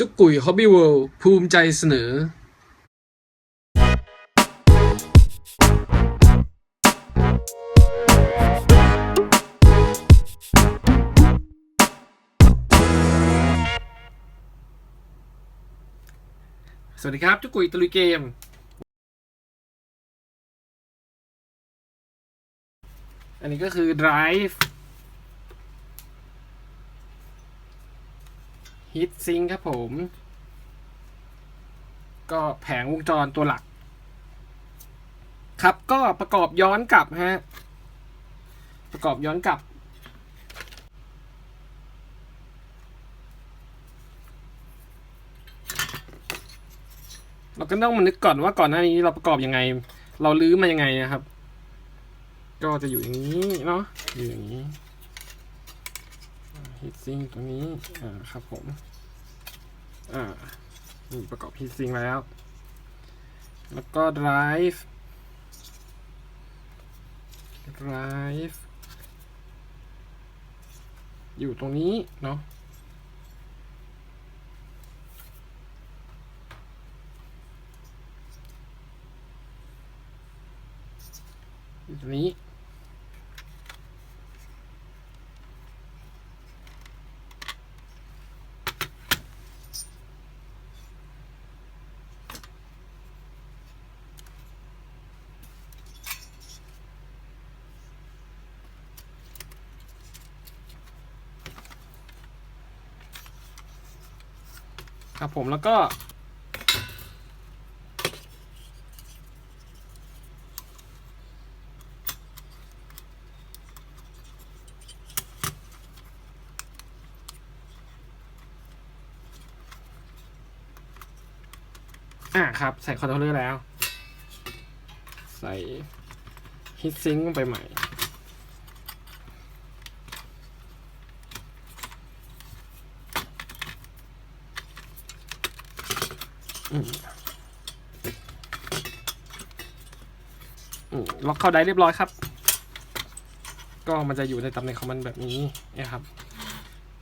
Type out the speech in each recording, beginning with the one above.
จุกกุยฮอบบี้เวิลด์ภูมิใจเสนอ สวัสดีครับ จุกกุยตะลุยเกม อันนี้ก็คือ Drive Heat Sink ครับผม ก็แผงวงจรตัวหลัก ครับก็ประกอบย้อนกลับฮะ ประกอบย้อนกลับ เราก็ต้องมานึกก่อนว่าก่อนหน้านี้เราประกอบยังไง เราลื้อมายังไงนะครับ ก็จะอยู่อย่างนี้เนาะอยู่อย่างนี้ ฮีทซิงตรงนี้ อ่า ครับผม อ่า นี่ประกอบฮีทซิงแล้ว แล้วก็ drive drive อยู่ตรงนี้ เนาะอยู่ตรงนี้ ครับผมแล้วก็ อ่าครับ ใส่คอนโทรลเลอร์แล้ว ใส่ฮิตซิงค์ไปใหม่ อืมอืม ล็อกเข้าได้เรียบร้อยครับ ก็มันจะอยู่ในตำแหน่งของมันแบบนี้นะครับ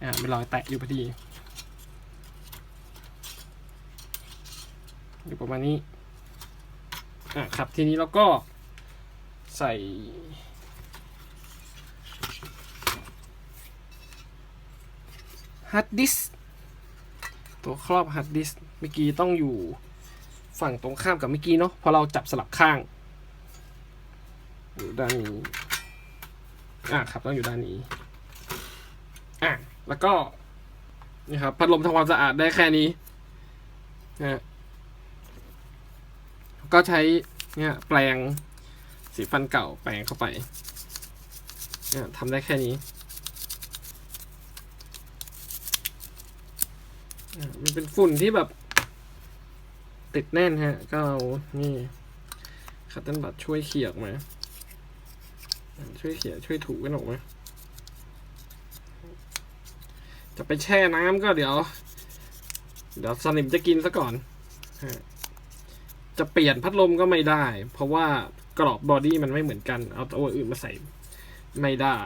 อ่าเป็นรอยแตะอยู่พอดี อยู่ประมาณนี้ อะครับ ทีนี้เราก็ใส่ฮาร์ดดิสตัวครอบฮาร์ดดิส เมื่อกี้ต้องอยู่ฝั่งตรงข้ามกับเมื่อกี้เนาะพอเราจับสลับข้างอยู่ด้านนี้อะครับต้องอยู่ด้านนี้อะแล้วก็นี่ครับพัดลมทำความสะอาดได้แค่นี้นะก็ใช้เนี่ยแปลงสีฟันเก่าแปลงเข้าไปเนี่ยทำได้แค่นี้มันเป็นฝุ่นที่แบบ ติดแน่นฮะ ก็เอานี่คัตเติ้ลบัตช่วยเขี่ยออกมา ช่วยเขี่ยช่วยถูกันออกมาจะไปแช่น้ำก็เดี๋ยว เดี๋ยวสนิมจะกินซะก่อน จะเปลี่ยนพัดลมก็ไม่ได้ เพราะว่ากรอบบอดี้มันไม่เหมือนกัน เอาตัวอื่นมาใส่ไม่ได้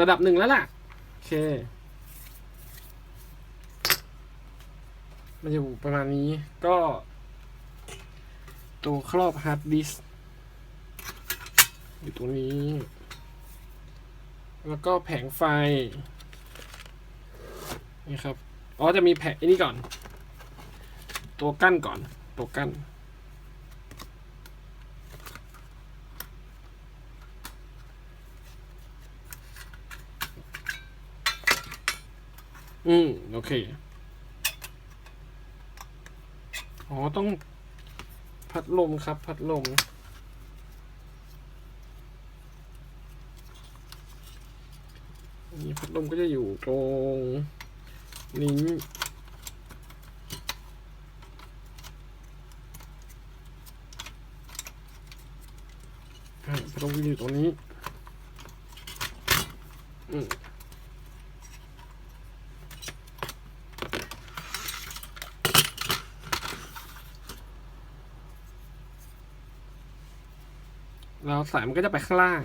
ระดับหนึ่งแล้วล่ะ โอเค มันจะอยู่ประมาณนี้ก็ ตัวครอบฮาร์ดดิสก์อยู่ตรงนี้ แล้วก็แผงไฟนี่ครับอ๋อจะมีแผ่นอันนี้ก่อน ตัวกั้นก่อน ตัวกั้นอืม โอเค อ๋อ ต้องพัดลมครับ พัดลม นี่พัดลมก็จะอยู่ตรงนี้พัดลมก็อยู่ตรงนี้ อืม เราสายมันก็จะไปข้างล่าง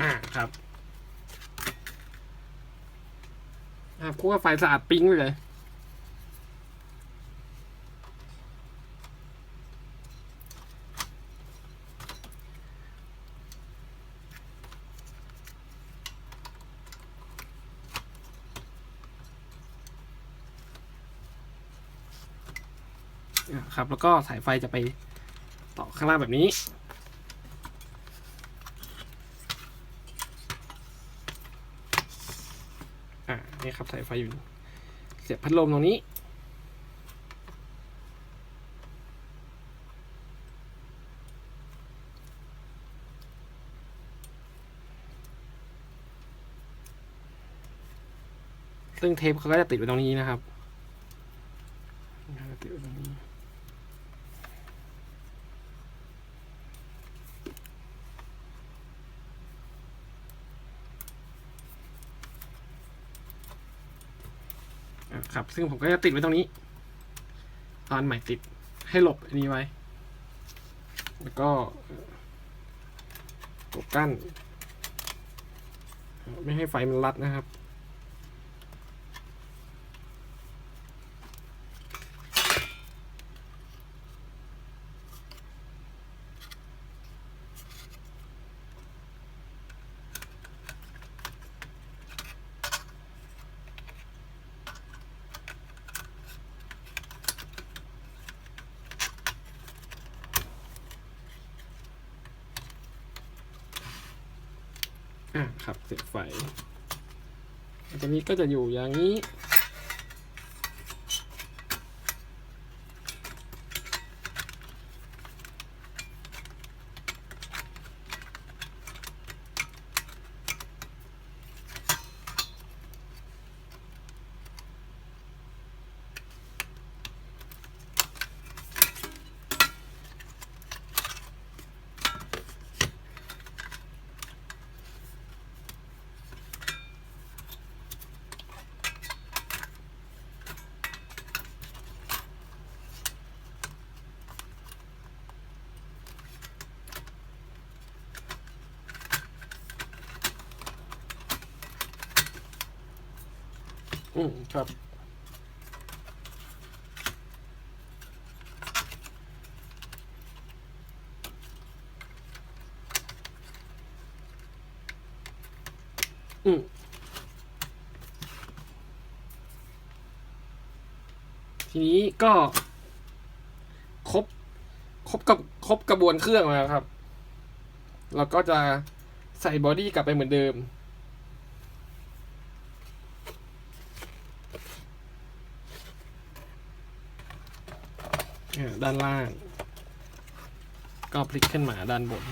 อ่าครับอ่าคู่กับไฟสะอาดปิ้งเลย อะครับ แล้วก็สายไฟจะไปต่อข้างล่างแบบนี้ อะนี่ครับสายไฟอยู่ เสียบพัดลมตรงนี้ ซึ่งเทปเขาก็จะติดไว้ตรงนี้นะครับติดไว้ตรงนี้ อะ ครับ ซึ่งผมก็จะติดไว้ตรงนี้ ตอนใหม่ติดให้หลบอันนี้ไว้ แล้วก็เอ่อตัวกั้น ไม่ให้ไฟมันรัดนะครับ อะครับเสียบไฟอันนี้ก็จะอยู่อย่างนี้ อืมครับ อืมทีนี้ก็ครบครบกับครบกระบวนเครื่องแล้วครับ เราก็จะใส่บอดี้กลับไปเหมือนเดิม ด้านล่าง ก็พลิกขึ้นมาด้านบน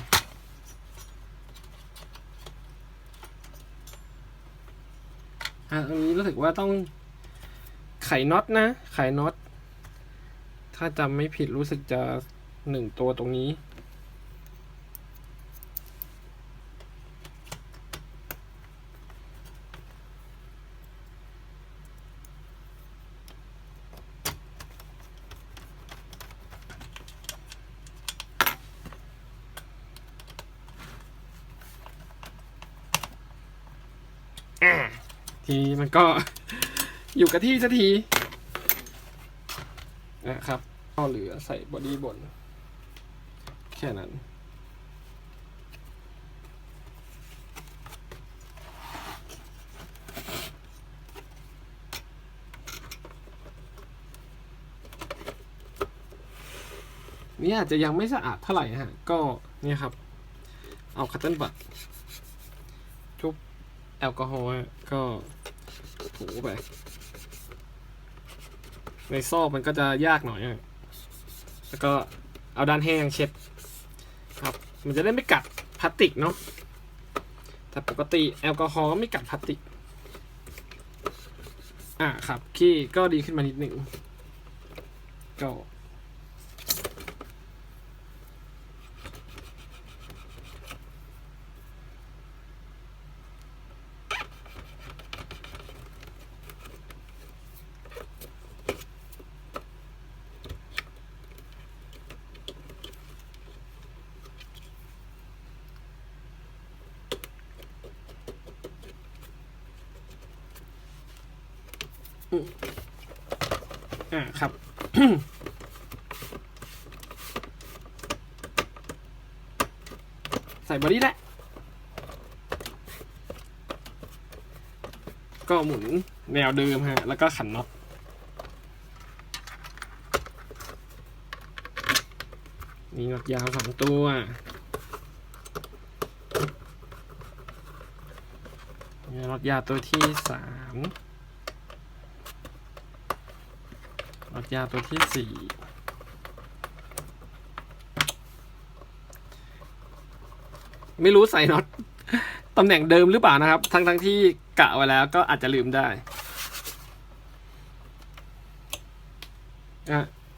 อะอันนี้รู้สึกว่าต้องไขน็อตนะ ไขน็อต ถ้าจำไม่ผิดรู้สึกจะหนึ่งตัวตรงนี้ อะทีนี้มัน ก็อยู่กับที่สักทีนะครับก็เหลือใส่บอดี้บน แค่นั้น นี่อาจจะยังไม่สะอาดเท่าไหร่ฮะ ก็เนี่ยครับ เอาคัตเติ้ลบัตชุบแอลกอฮอล์ก็ ถูไป ในซอกมันก็จะยากหน่อย แล้วก็เอาด้านแห้งเช็ดครับ มันจะได้ไม่กัดพลาสติกเนาะ แต่ปกติแอลกอฮอล์ก็ไม่กัดพลาสติก อะครับขี้ก็ดีขึ้นมานิดหนึ่งก็ อ่าครับ ใส่บอดี้แหละก็หมุนแนวเดิมฮะ แล้วก็ขันน็อตมีน็อตยาวสองตัว มีน็อตยาวตัวที่สาม น็อตยาตัวที่สี่ไม่รู้ใส่น็อตตำแหน่งเดิมหรือเปล่านะครับ ทั้งทั้งที่กะไว้แล้วก็อาจจะลืมได้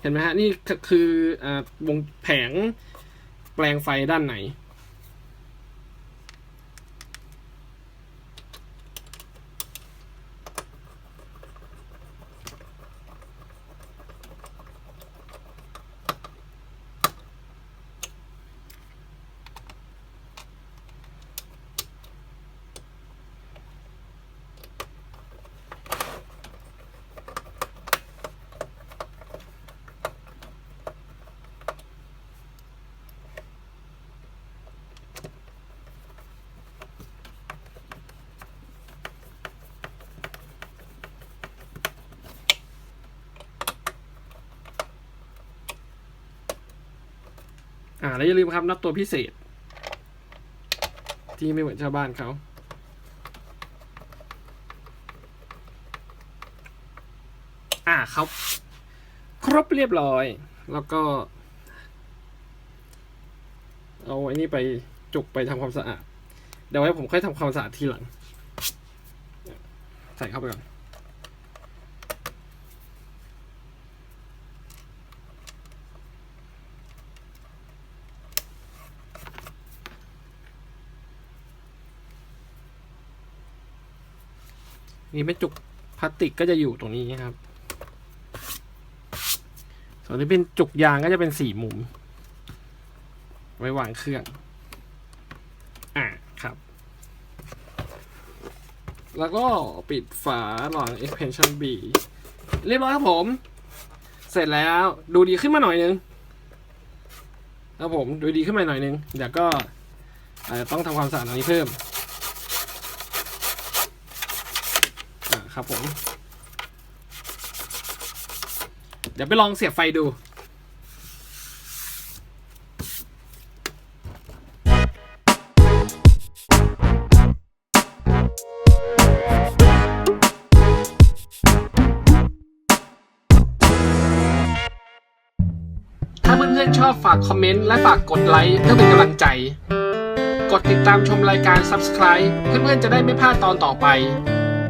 เห็นไหมฮะ นี่คืออวงแผงแปลงไฟด้านใน อ่าแล้วอย่าลืมครับน็อตตัวพิเศษ ที่ไม่เหมือนชาวบ้านเขาอ่าเขาครบเรียบร้อย แล้วก็ เอาไอ้นี่ไปจุกไปทำความสะอาด เดี๋ยวไว้ผมค่อยทำความสะอาดทีหลัง ใส่เข้าไปก่อน นี่เป็นจุกพลาสติกก็จะอยู่ตรงนี้ครับ ส่วนที่เป็นจุกยางก็จะเป็นสี่มุม ไว้วางเครื่อง อ่าครับ แล้วก็ปิดฝาหลัง expansion B เรียบร้อยครับผม เสร็จแล้วดูดีขึ้นมาหน่อยนึงครับผมดูดีขึ้นมาหน่อยนึงเดี๋ยวก็ต้องทำความสะอาดตรงนี้เพิ่ม ครับผม เดี๋ยวไปลองเสียบไฟดูถ้าเพื่อนๆชอบฝากคอมเมนต์และฝากกดไลค์เพื่อเป็นกำลังใจ กดติดตามชมรายการ Subscribe เพื่อนๆจะได้ไม่พลาดตอนต่อไป